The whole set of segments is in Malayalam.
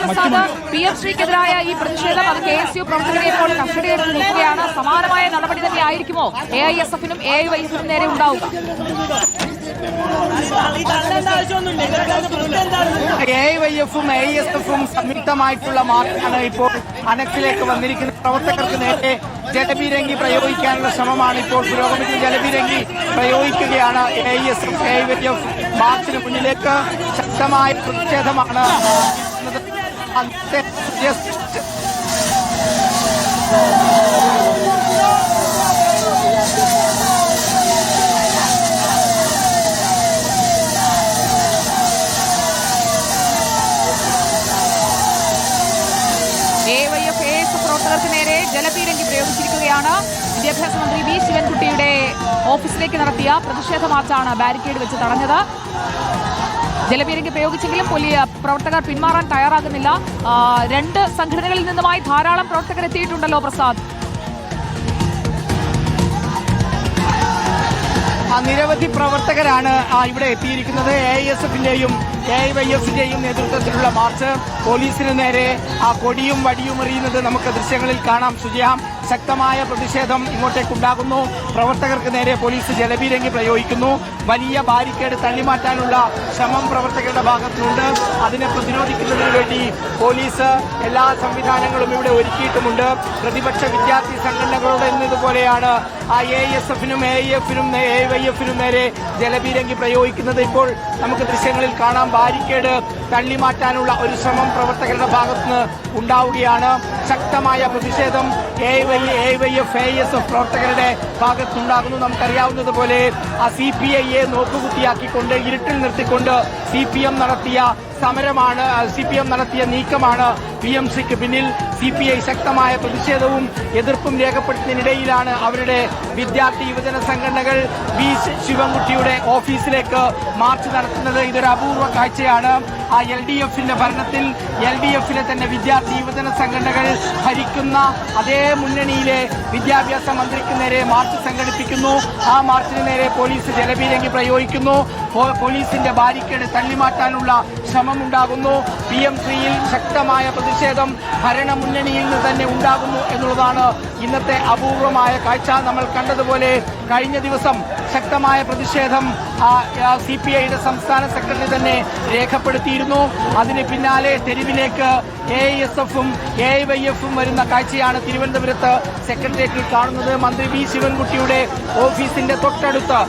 പ്രസാദ് പി എം ശ്രീക്കെതിരായ ഈ പ്രതിഷേധം അത് കെ എസ് യു പ്രവർത്തകരെ ഇപ്പോൾ കസ്റ്റഡിയെടുത്ത് നിൽക്കുകയാണ് സമാനമായ നടപടി തന്നെ ആയിരിക്കുമോ എ ഐ എസ് എഫിനും എ ഐ വൈഎഫിനും നേരെ ഉണ്ടാവുക? എ ഐ വൈ എഫും എ ഐ എസ് എഫും സംയുക്തമായിട്ടുള്ള മാർച്ചാണ് ഇപ്പോൾ അനക്സിലേക്ക് വന്നിരിക്കുന്ന പ്രവർത്തകർക്ക് നേരെ ജലബീരങ്കി പ്രയോഗിക്കാനുള്ള ശ്രമമാണ് ഇപ്പോൾ പുരോഗമിക്കുന്ന ജലബീരങ്കി പ്രയോഗിക്കുകയാണ് A I S F. A I Y F മാർച്ചിന് മുന്നിലേക്ക് ശക്തമായ പ്രതിഷേധമാണ് പ്രവർത്തകർക്ക് നേരെ ജലപീരങ്കി പ്രയോഗിച്ചിരിക്കുകയാണ്. വിദ്യാഭ്യാസ മന്ത്രി വി. ശിവൻകുട്ടിയുടെ ഓഫീസിലേക്ക് നടത്തിയ പ്രതിഷേധ മാർച്ചാണ് ബാരിക്കേഡ് വെച്ച് തടഞ്ഞത്. ജലപീരങ്കി പ്രയോഗിച്ചെങ്കിലും പ്രവർത്തകർ പിന്മാറാൻ തയ്യാറാകുന്നില്ല. രണ്ട് സംഘടനകളിൽ നിന്നുമായി ധാരാളം പ്രവർത്തകർ എത്തിയിട്ടുണ്ടല്ലോ പ്രസാദ്. നിരവധി പ്രവർത്തകരാണ് ഇവിടെ എത്തിയിരിക്കുന്നത്. എ എസ് എഫിന്റെയും എ വൈ എഫിന്റെയും നേതൃത്വത്തിലുള്ള മാർച്ച്. പോലീസിന് നേരെ ആ കൊടിയും വടിയും എറിയുന്നത് നമുക്ക് ദൃശ്യങ്ങളിൽ കാണാം. സുജയാം ശക്തമായ പ്രതിഷേധം ഇങ്ങോട്ടേക്കുണ്ടാകുന്നു. പ്രവർത്തകർക്ക് നേരെ പോലീസ് ജലപീരങ്കി പ്രയോഗിക്കുന്നു. വലിയ ബാരിക്കേഡ് തള്ളിമാറ്റാനുള്ള ശ്രമം പ്രവർത്തകരുടെ ഭാഗത്തുണ്ട്. അതിനെ പ്രതിരോധിക്കുന്നതിന് വേണ്ടി പോലീസ് എല്ലാ സംവിധാനങ്ങളും ഇവിടെ ഒരുക്കിയിട്ടുമുണ്ട്. പ്രതിപക്ഷ വിദ്യാർത്ഥി സംഘടനകളോട് എന്നതുപോലെയാണ് ആ എ എസ് എഫിനും എ എഫിനും എ വൈ എഫിനും നേരെ ജലപീരങ്കി പ്രയോഗിക്കുന്നത്. ഇപ്പോൾ നമുക്ക് ദൃശ്യങ്ങളിൽ കാണാം ബാരിക്കേഡ് തള്ളിമാറ്റാനുള്ള ഒരു ശ്രമം പ്രവർത്തകരുടെ ഭാഗത്തുനിന്ന് ഉണ്ടാവുകയാണ്. ശക്തമായ പ്രതിഷേധം A Y A Y F A S F പ്രവർത്തകരുടെ ഭാഗത്തുണ്ടാകുന്നു നമുക്കറിയാവുന്നതുപോലെ ആ സി പി ഐയെ നോക്കുകുത്തിയാക്കിക്കൊണ്ട് ഇരുട്ടിൽ നിർത്തിക്കൊണ്ട് സി പി എം നടത്തിയ സമരമാണ്. സി പി എം നടത്തിയ നീക്കമാണ്. പി എം സിക്ക് പിന്നിൽ സി പി ഐ ശക്തമായ പ്രതിഷേധവും എതിർപ്പും രേഖപ്പെടുത്തുന്നതിനിടയിലാണ് അവരുടെ വിദ്യാർത്ഥി യുവജന സംഘടനകൾ വി ശിവൻകുട്ടിയുടെ ഓഫീസിലേക്ക് മാർച്ച് നടത്തുന്നത്. ഇതൊരു അപൂർവ കാഴ്ചയാണ്. ആ എൽ ഡി എഫിന്റെ ഭരണത്തിൽ എൽ ഡി എഫിലെ തന്നെ വിദ്യാർത്ഥി യുവജന സംഘടനകൾ ഭരിക്കുന്ന അതേ മുന്നണിയിലെ വിദ്യാഭ്യാസ മന്ത്രിക്ക് നേരെ മാർച്ച് സംഘടിപ്പിക്കുന്നു. ആ മാർച്ചിന് നേരെ പോലീസ് ജലപീരങ്കി പ്രയോഗിക്കുന്നു. പോലീസിന്റെ ബാരിക്കേഡ് തള്ളിമാറ്റാനുള്ള ശ്രമമുണ്ടാകുന്നു. പി എം ശ്രീയിൽ ശക്തമായ പ്രതിഷേധം ഭരണമുന്നണിയിൽ നിന്ന് തന്നെ ഉണ്ടാകുന്നു എന്നുള്ളതാണ് ഇന്നത്തെ അപൂർവമായ കാഴ്ച. നമ്മൾ കണ്ടതുപോലെ കഴിഞ്ഞ ദിവസം ശക്തമായ പ്രതിഷേധം സി പി ഐയുടെ സംസ്ഥാന സെക്രട്ടറി തന്നെ രേഖപ്പെടുത്തിയിരുന്നു. അതിന് പിന്നാലെ തെരുവിലേക്ക് എ എസ് എഫും എ വൈ എഫും വരുന്ന കാഴ്ചയാണ് തിരുവനന്തപുരത്ത് സെക്രട്ടേറിയറ്റിൽ കാണുന്നത്. മന്ത്രി വി ശിവൻകുട്ടിയുടെ ഓഫീസിന്റെ തൊട്ടടുത്ത്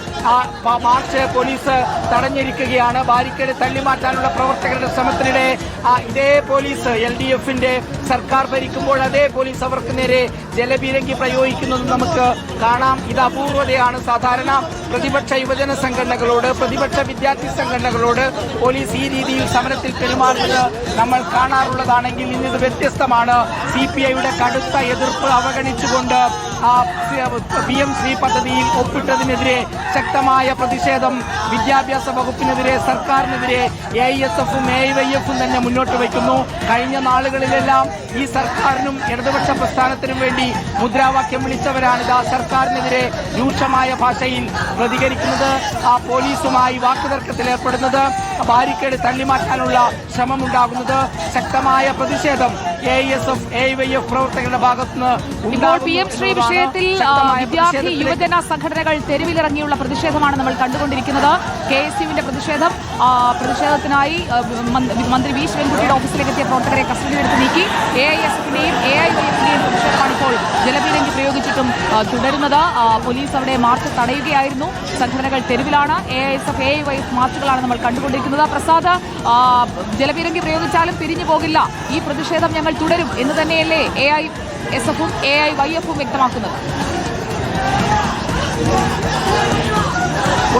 മാർച്ച് പോലീസ് തടഞ്ഞിരിക്കുകയാണ്. ബാരിക്കേഡ് തള്ളിമാറ്റാനുള്ള പ്രവർത്തകരുടെ ശ്രമത്തിനിടെ ഇതേ പോലീസ് എൽ ഡി എഫിന്റെ സർക്കാർ ഭരിക്കുമ്പോൾ അതേ പോലീസ് അവർക്ക് നേരെ ജലപീരങ്കി പ്രയോഗിക്കുന്നത് നമുക്ക് കാണാം. ഇത് അപൂർവതയാണ്. സാധാരണ പ്രതിപക്ഷ യുവജന സംഘടനകളോട് പ്രതിപക്ഷ വിദ്യാർത്ഥി സംഘടനകളോട് പോലീസ് ഈ രീതിയിൽ സമരത്തിൽ പെരുമാറുന്നത് നമ്മൾ കാണാറുള്ളതാണെങ്കിൽ ഇന്നിത് വ്യത്യസ്തമാണ്. സി പി ഐയുടെ കടുത്ത എതിർപ്പ് അവഗണിച്ചുകൊണ്ട് പി എം സി പദ്ധതിയിൽ ഒപ്പിട്ടതിനെതിരെ ശക്തമായ പ്രതിഷേധം വിദ്യാഭ്യാസ വകുപ്പിനെതിരെ സർക്കാരിനെതിരെ എ ഐ എസ് എഫും എ ഐ വൈ എഫും തന്നെ മുന്നോട്ട് വയ്ക്കുന്നു. കഴിഞ്ഞ നാളുകളിലെല്ലാം ഈ സർക്കാരിനും ഇടതുപക്ഷ പ്രസ്ഥാനത്തിനും വേണ്ടി മുദ്രാവാക്യം വിളിച്ചവരാണിത് ആ സർക്കാരിനെതിരെ രൂക്ഷമായ ഭാഷയിൽ പ്രതികരിക്കുന്നത്. ആ പോലീസുമായി വാക്കുതർക്കത്തിൽ ഏർപ്പെടുന്നത്. ബാരിക്കേഡ് തള്ളിമാറ്റാനുള്ള ശ്രമമുണ്ടാകുന്നത്. ശക്തമായ പ്രതിഷേധം A S F A Y F പ്രവർത്തകരുടെ ഭാഗത്തുനിന്ന് ഇപ്പോൾ പി എം ശ്രീ വിഷയത്തിൽ വിദ്യാർത്ഥി യുവജന സംഘടനകൾ തെരുവിലിറങ്ങിയുള്ള പ്രതിഷേധമാണ് നമ്മൾ കണ്ടുകൊണ്ടിരിക്കുന്നത്. കെ എസ് യുവിന്റെ പ്രതിഷേധം പ്രതിഷേധത്തിനായി മന്ത്രി- മന്ത്രി വി ശിവൻകുട്ടിയുടെ ഓഫീസിലേക്ക് എത്തിയ പ്രവർത്തകരെ കസ്റ്റഡിയിലെടുത്ത് നീക്കി. എ ഐ എസ് എഫിന്റെയും എ ഐ വൈ എഫിന്റെയും പ്രതിഷേധമാണ് ഇപ്പോൾ ജലപീരങ്കി പ്രയോഗിച്ചിട്ടും തുടരുന്നത്. പോലീസ് അവിടെ മാർച്ച് തടയുകയായിരുന്നു. സംഘടനകൾ തെരുവിലാണ്. A I S F A I Y F മാർച്ചുകളാണ് നമ്മൾ കണ്ടുകൊണ്ടിരിക്കുന്നത്. പ്രസാദ് ജലപീരങ്കി പ്രയോഗിച്ചാലും പിരിഞ്ഞു പോകില്ല. ഈ പ്രതിഷേധം ഞങ്ങൾ തുടരും എന്ന് തന്നെയല്ലേ എ ഐ എസ് എഫും എ ഐ വൈ എഫും വ്യക്തമാക്കുന്നത്?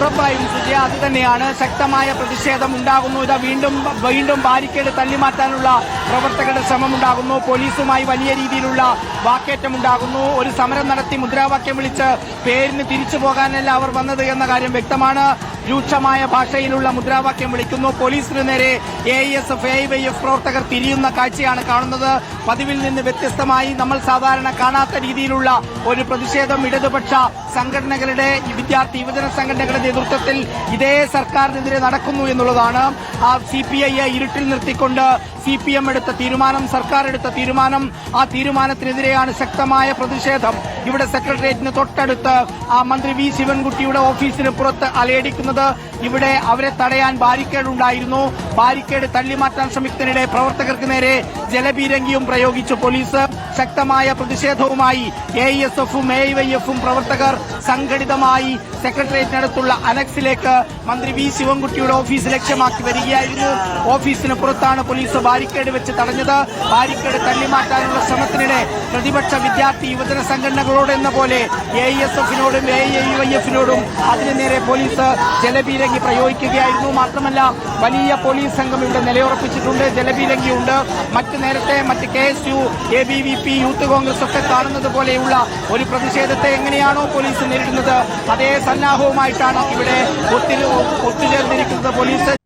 ഉറപ്പായും സുജയ അത് തന്നെയാണ്. ശക്തമായ പ്രതിഷേധം ഉണ്ടാകുന്നു. ഇതാ വീണ്ടും വീണ്ടും ബാരിക്കേഡ് തള്ളിമാറ്റാനുള്ള പ്രവർത്തകരുടെ ശ്രമം ഉണ്ടാകുന്നു പോലീസുമായി വലിയ രീതിയിലുള്ള വാക്കേറ്റം ഉണ്ടാകുന്നു. ഒരു സമരം നടത്തി മുദ്രാവാക്യം വിളിച്ച് പേരിന് തിരിച്ചു പോകാനല്ല അവർ വന്നത് എന്ന കാര്യം വ്യക്തമാണ്. രൂക്ഷമായ ഭാഷയിലുള്ള മുദ്രാവാക്യം വിളിക്കുന്നു. പോലീസിനു നേരെ A S F A Y F പ്രവർത്തകർ തിരിയുന്ന കാഴ്ചയാണ് കാണുന്നത്. പതിവിൽ നിന്ന് വ്യത്യസ്തമായി നമ്മൾ സാധാരണ കാണാത്ത രീതിയിലുള്ള ഒരു പ്രതിഷേധം ഇടതുപക്ഷ സംഘടനകളുടെ വിദ്യാർത്ഥി യുവജന സംഘടനകളുടെ നേതൃത്വത്തിൽ ഇതേ സർക്കാരിനെതിരെ നടക്കുന്നു എന്നുള്ളതാണ്. ആ സി പി ഐ ഇരുട്ടിൽ നിർത്തിക്കൊണ്ട് സി പി എം എടുത്ത തീരുമാനം സർക്കാർ എടുത്ത തീരുമാനം ആ തീരുമാനത്തിനെതിരെയാണ് ശക്തമായ പ്രതിഷേധം. ഇവിടെ സെക്രട്ടേറിയറ്റിന് തൊട്ടടുത്ത് ആ മന്ത്രി വി. ശിവൻകുട്ടിയുടെ ഓഫീസിന് പുറത്ത് അലയടിക്കുന്നത് ഇവിടെ അവരെ തടയാൻ ബാരിക്കേഡ് ഉണ്ടായിരുന്നു. ബാരിക്കേഡ് തള്ളിമാറ്റാൻ ശ്രമിക്കുന്നതിനിടെ പ്രവർത്തകർക്ക് നേരെ ജലപീരങ്കിയും പ്രയോഗിച്ചു. പോലീസ് ശക്തമായ പ്രതിഷേധവുമായി എ എസ് എഫും എ വൈ എഫും പ്രവർത്തകർ സംഘടിതമായി സെക്രട്ടേറിയറ്റിനടുത്തുള്ള അനക്സിലേക്ക് മന്ത്രി വി ശിവൻകുട്ടിയുടെ ഓഫീസ് ലക്ഷ്യമാക്കി വരികയായിരുന്നു. ഓഫീസിന് പുറത്താണ് പോലീസ് ബാരിക്കേഡ് വെച്ച് തടഞ്ഞത്. ബാരിക്കേഡ് തള്ളിമാറ്റാനുള്ള ശ്രമത്തിനിടെ പ്രതിപക്ഷ വിദ്യാർത്ഥി യുവജന സംഘടനകളോട് എന്ന പോലെ എ എസ് എഫിനോടും എ വൈ എഫിനോടും അതിനു നേരെ പോലീസ് ജലപീരങ്കി പ്രയോഗിക്കുകയായിരുന്നു. മാത്രമല്ല വലിയ പോലീസ് സംഘം ഇവിടെ നിലയുറപ്പിച്ചിട്ടുണ്ട്. ജലപീരങ്കിയുണ്ട് മറ്റ് നേരത്തെ മറ്റ് K S U A B V P Youth Congress ഒക്കെ കാണുന്നത് പോലെയുള്ള ഒരു പ്രതിഷേധത്തെ എങ്ങനെയാണോ പോലീസ് നേരിടുന്നത് അതേ സന്നാഹവുമായിട്ടാണ് ഇവിടെ ഒത്തിരി ഒത്തുചേർന്നിരിക്കുന്നത് പോലീസ്.